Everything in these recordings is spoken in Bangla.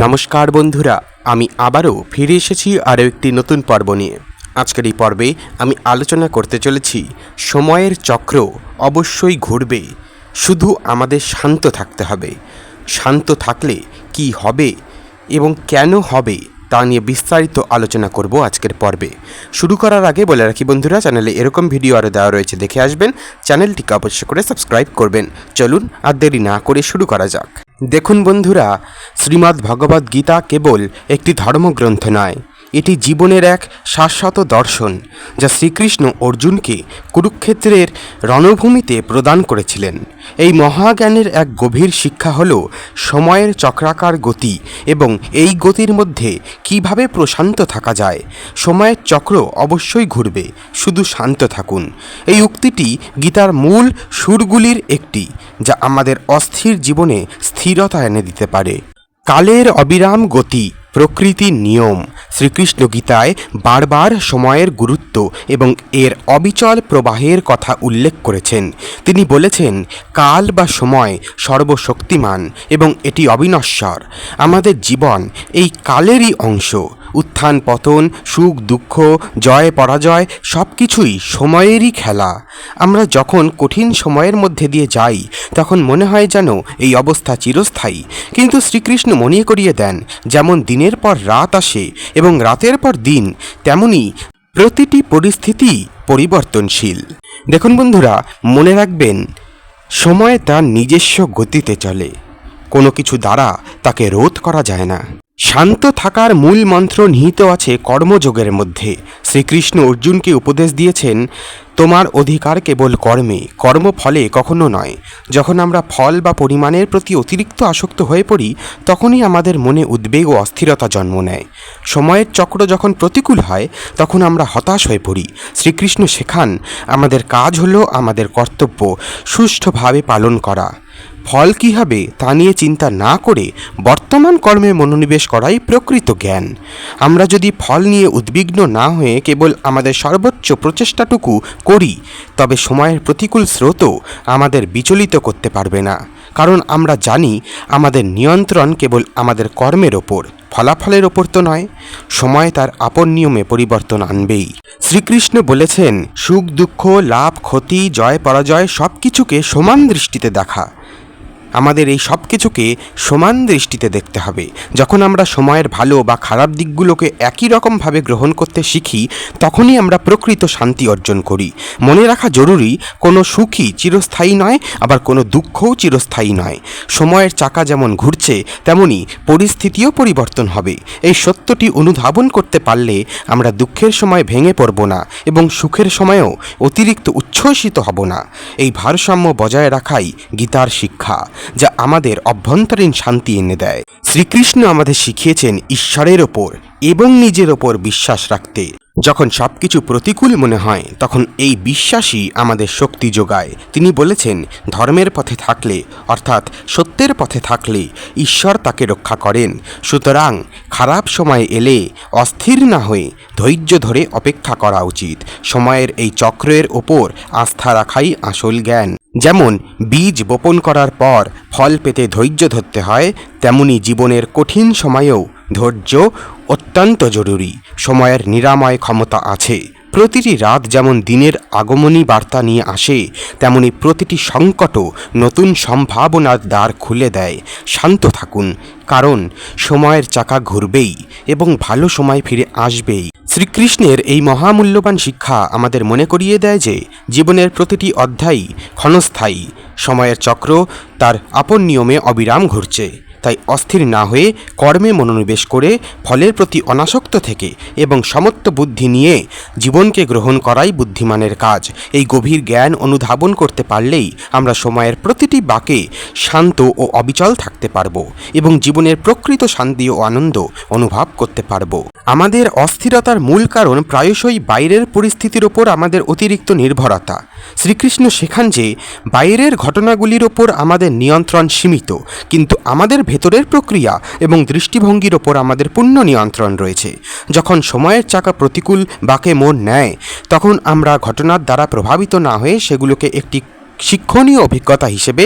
নমস্কার বন্ধুরা, আমি আবারও ফিরে এসেছি আরও একটি নতুন পর্ব নিয়ে। আজকের এই পর্বে আমি আলোচনা করতে চলেছি, সময়ের চক্র অবশ্যই ঘুরবে, শুধু আমাদের শান্ত থাকতে হবে। শান্ত থাকলে কি হবে এবং কেন হবে তা নিয়ে বিস্তারিত আলোচনা করব আজকের পর্বে। শুরু করার আগে বলে রাখি বন্ধুরা, চ্যানেলে এরকম ভিডিও আরও দেওয়া রয়েছে, দেখে আসবেন। চ্যানেলটিকে অবশ্যই করে সাবস্ক্রাইব করবেন। চলুন আর দেরি না করে শুরু করা যাক। দেখুন বন্ধুরা শ্রীমদ্ ভগবদ্ গীতা কেবল একটি ধর্মগ্রন্থ নয়। এটি জীবনের এক শাশ্বত দর্শন, যা শ্রীকৃষ্ণ অর্জুনকে কুরুক্ষেত্রের রণভূমিতে প্রদান করেছিলেন। এই মহাজ্ঞানের এক গভীর শিক্ষা হল সময়ের চক্রাকার গতি এবং এই গতির মধ্যে কীভাবে প্রশান্ত থাকা যায়। সময়ের চক্র অবশ্যই ঘুরবে, শুধু শান্ত থাকুন। এই উক্তিটি গীতার মূল সুরগুলির একটি, যা আমাদের অস্থির জীবনে স্থিরতা এনে দিতে পারে। কালের অবিরাম গতি প্রকৃতির নিয়ম। শ্রীকৃষ্ণ গীতায় বারবার সময়ের গুরুত্ব এবং এর অবিচল প্রবাহের কথা উল্লেখ করেছেন। তিনি বলেছেন, কাল বা সময় সর্বশক্তিমান এবং এটি অবিনশ্বর। আমাদের জীবন এই কালেরই অংশ। উত্থান, পতন, সুখ, দুঃখ, জয়, পরাজয় সব কিছুই সময়েরই খেলা। আমরা যখন কঠিন সময়ের মধ্যে দিয়ে যাই, তখন মনে হয় যেন এই অবস্থা চিরস্থায়ী। কিন্তু শ্রীকৃষ্ণ মনে করিয়ে দেন, যেমন দিনের পর রাত আসে এবং রাতের পর দিন, তেমনি প্রতিটি পরিস্থিতি পরিবর্তনশীল। দেখুন বন্ধুরা, মনে রাখবেন, সময় তার নিজস্ব গতিতে চলে। কোনো কিছু দ্বারা তাকে রোধ করা যায় না। শান্ত থাকার মূল মন্ত্র নিহিত আছে কর্মযোগের মধ্যে। শ্রীকৃষ্ণ অর্জুনকে উপদেশ দিয়েছেন, তোমার অধিকার কেবল কর্মে কর্মফলে কখনো নয়। যখন আমরা ফল বা পরিমাণের প্রতি অতিরিক্ত আসক্ত হয়ে পড়ি, তখনই আমাদের মনে উদ্বেগ ও অস্থিরতা জন্ম নেয়। সময়ের চক্র যখন প্রতিকূল হয়, তখন আমরা হতাশ হয়ে পড়ি। শ্রীকৃষ্ণ শেখান, আমাদের কাজ হলো আমাদের কর্তব্য সুষ্ঠুভাবে পালন করা। ফল কী হবে তা নিয়ে চিন্তা না করে বর্তমান কর্মে মনোনিবেশ করাই প্রকৃত জ্ঞান। আমরা যদি ফল নিয়ে উদ্বিগ্ন না হয়ে কেবল আমাদের সর্বোচ্চ প্রচেষ্টাটুকু করি, তবে সময়ের প্রতিকূল স্রোতও আমাদের বিচলিত করতে পারবে না। কারণ আমরা জানি আমাদের নিয়ন্ত্রণ কেবল আমাদের কর্মের ওপর, ফলাফলের ওপর তো নয়, সময় তার আপন নিয়মে পরিবর্তন আনবেই। শ্রীকৃষ্ণ বলেছেন, সুখ, দুঃখ, লাভ, ক্ষতি, জয়, পরাজয় সব কিছুকে সমান দৃষ্টিতে দেখা। আমাদের এই সব কিছুকে সমান দৃষ্টিতে দেখতে হবে। যখন আমরা সময়ের ভালো বা খারাপ দিকগুলোকে একই রকমভাবে গ্রহণ করতে শিখি, তখনই আমরা প্রকৃত শান্তি অর্জন করি। মনে রাখা জরুরি, কোনো সুখই চিরস্থায়ী নয়, আবার কোনো দুঃখও চিরস্থায়ী নয়। সময়ের চাকা যেমন ঘুরছে, তেমনি পরিস্থিতিও পরিবর্তন হবে। এই সত্যটি অনুধাবন করতে পারলে আমরা দুঃখের সময় ভেঙে পড়ব না এবং সুখের সময়েও অতিরিক্ত উচ্ছ্বসিত হব না। এই ভারসাম্য বজায় রাখাই গীতার শিক্ষা। যা আমাদের অভ্যন্তরীণ শান্তি এনে দেয়। শ্রীকৃষ্ণ আমাদের শিখিয়েছেন ঈশ্বরের ওপর এবং নিজের ওপর বিশ্বাস রাখতে। যখন সব কিছু প্রতিকূল মনে হয়, তখন এই বিশ্বাসই আমাদের শক্তি যোগায়। তিনি বলেছেন, ধর্মের পথে থাকলে, অর্থাৎ সত্যের পথে থাকলে, ঈশ্বর তাকে রক্ষা করেন। সুতরাং খারাপ সময় এলে অস্থির না হয়ে ধৈর্য ধরে অপেক্ষা করা উচিত। সময়ের এই চক্রের ওপর আস্থা রাখাই আসল জ্ঞান। যেমন বীজ বপন করার পর ফল পেতে ধৈর্য ধরতে হয়, তেমনি জীবনের কঠিন সময়েও ধৈর্য অত্যন্ত জরুরি। সময়ের নিরাময় ক্ষমতা আছে। প্রতিটি রাত যেমন দিনের আগমনী বার্তা নিয়ে আসে, তেমনি প্রতিটি সংকটও নতুন সম্ভাবনার দ্বার খুলে দেয়। শান্ত থাকুন, কারণ সময়ের চাকা ঘুরবেই এবং ভালো সময় ফিরে আসবেই। শ্রীকৃষ্ণের এই মহামূল্যবান শিক্ষা আমাদের মনে করিয়ে দেয় যে, জীবনের প্রতিটি অধ্যায়ই ক্ষণস্থায়ী। সময়ের চক্র তার আপন নিয়মে অবিরাম ঘুরছে। তাই অস্থির না হয়ে কর্মে মনোনিবেশ করে ফলের প্রতি অনাসক্ত থেকে এবং সমত্ব বুদ্ধি নিয়ে জীবনকে গ্রহণ করাই বুদ্ধিমানের কাজ। এই গভীর জ্ঞান অনুধাবন করতে পারলেই আমরা সময়ের প্রতিটি বাকে শান্ত ও অবিচল থাকতে পারব এবং জীবনের প্রকৃত শান্তি ও আনন্দ অনুভব করতে পারব। আমাদের অস্থিরতার মূল কারণ প্রায়শই বাইরের পরিস্থিতির ওপর আমাদের অতিরিক্ত নির্ভরতা। শ্রীকৃষ্ণ শেখান যে, বাইরের ঘটনাগুলির ওপর আমাদের নিয়ন্ত্রণ সীমিত, কিন্তু আমাদের ভেতরের প্রক্রিয়া এবং দৃষ্টিভঙ্গির ওপর আমাদের পূর্ণ নিয়ন্ত্রণ রয়েছে। যখন সময়ের চাকা প্রতিকূল বাকে মোড় নেয়, তখন আমরা ঘটনার দ্বারা প্রভাবিত না হয়ে সেগুলোকে একটি শিক্ষণীয় অভিজ্ঞতা হিসেবে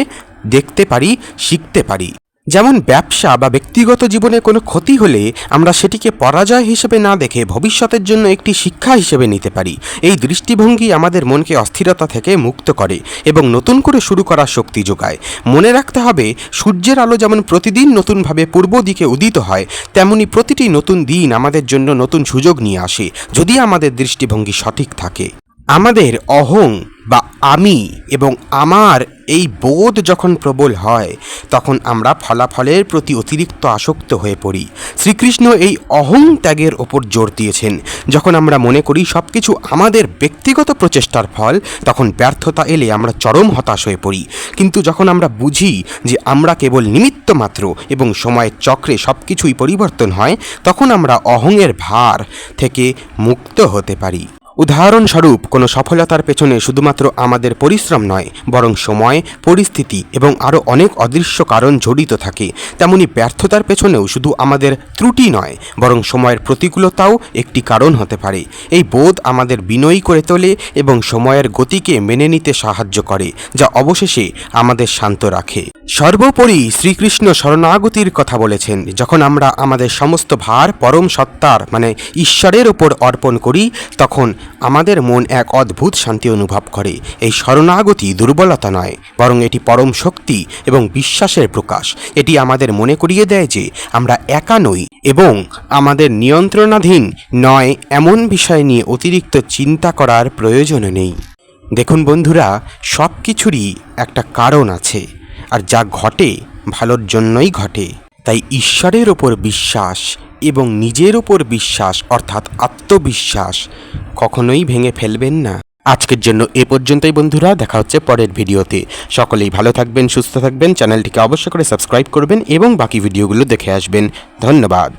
দেখতে পারি, শিখতে পারি। যেমন ব্যবসা বা ব্যক্তিগত জীবনে কোনো ক্ষতি হলে আমরা সেটিকে পরাজয় হিসেবে না দেখে ভবিষ্যতের জন্য একটি শিক্ষা হিসেবে নিতে পারি। এই দৃষ্টিভঙ্গি আমাদের মনকে অস্থিরতা থেকে মুক্ত করে এবং নতুন করে শুরু করার শক্তি যোগায়। মনে রাখতে হবে, সূর্যের আলো যেমন প্রতিদিন নতুনভাবে পূর্ব দিকে উদিত হয়, তেমনি প্রতিটি নতুন দিন আমাদের জন্য নতুন সুযোগ নিয়ে আসে, যদি আমাদের দৃষ্টিভঙ্গি সঠিক থাকে। আমাদের অহং বা আমি এবং আমার এই বোধ যখন প্রবল হয়, তখন আমরা ফলাফলের প্রতি অতিরিক্ত আসক্ত হয়ে পড়ি। শ্রীকৃষ্ণ এই অহং ত্যাগের ওপর জোর দিয়েছেন। যখন আমরা মনে করি সব কিছু আমাদের ব্যক্তিগত প্রচেষ্টার ফল, তখন ব্যর্থতা এলে আমরা চরম হতাশ হয়ে পড়ি। কিন্তু যখন আমরা বুঝি যে আমরা কেবল নিমিত্ত মাত্র এবং সময়ের চক্রে সব কিছুই পরিবর্তন হয়, তখন আমরা অহংয়ের ভার থেকে মুক্ত হতে পারি। উদাহরণস্বরূপ, কোনো সফলতার পেছনে শুধুমাত্র আমাদের পরিশ্রম নয়, বরং সময়, পরিস্থিতি এবং আরও অনেক অদৃশ্য কারণ জড়িত থাকে। তেমনি ব্যর্থতার পেছনেও শুধু আমাদের ত্রুটি নয়, বরং সময়ের প্রতিকূলতাও একটি কারণ হতে পারে। এই বোধ আমাদের বিনয়ী করে তোলে এবং সময়ের গতিকে মেনে নিতে সাহায্য করে, যা অবশেষে আমাদের শান্ত রাখে। সর্বোপরি শ্রীকৃষ্ণ শরণাগতির কথা বলেছেন, যখন আমরা আমাদের সমস্ত ভার পরম সত্তার মানে ঈশ্বরের ওপর অর্পণ করি, তখন আমাদের মন এক অদ্ভুত শান্তি অনুভব করে। এই শরণাগতি দুর্বলতা নয়, বরং এটি পরম শক্তি এবং বিশ্বাসের প্রকাশ। এটি আমাদের মনে করিয়ে দেয় যে আমরা একা নই এবং আমাদের নিয়ন্ত্রণাধীন নয় এমন বিষয় নিয়ে অতিরিক্ত চিন্তা করার প্রয়োজন নেই। দেখুন বন্ধুরা সব কিছুরই একটা কারণ আছে। আর যা ঘটে ভালোর জন্যই ঘটে। তাই ঈশ্বরের ওপর বিশ্বাস এবং নিজের ওপর বিশ্বাস, অর্থাৎ আত্মবিশ্বাস, কখনোই ভেঙে ফেলবেন না। আজকের জন্য এ পর্যন্তই বন্ধুরা, দেখা হচ্ছে পরের ভিডিওতে। সকলেই ভালো থাকবেন, সুস্থ থাকবেন, চ্যানেলটিকে অবশ্যই করে সাবস্ক্রাইব করবেন এবং বাকি ভিডিওগুলো দেখে আসবেন। ধন্যবাদ।